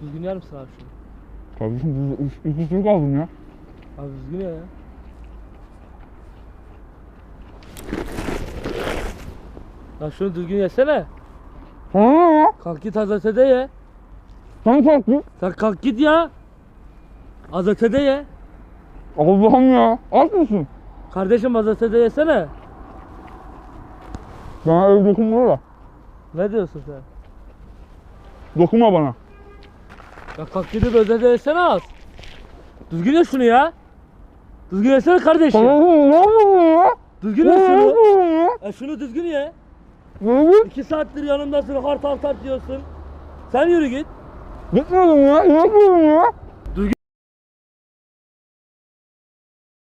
Düzgün yer misin abi şunu? Kardeşim biz üç, üç çocuk aldım ya. Abi düzgün ya. Ya şunu düzgün yesene. Ne ya? Kalk git Hazrete'de ye. Sen kalktın. Sen kalk git ya. Hazrete'de ye. Allah'ım ya. Aç mısın? Kardeşim Hazrete'de yesene. Bana ev dokunma da. Ne diyorsun sen? Dokunma bana. Ya kalk gidip Hazrete'de yesene az. Düzgün ye şunu ya. Düzgün yesene kardeşim. Ya? Düzgün ye şunu. ya? Ya şunu düzgün ye. İki saattir yanımdasın hart hart hart diyorsun. Sen yürü git. Gitmiyorum ya. Yapıyorsun ya?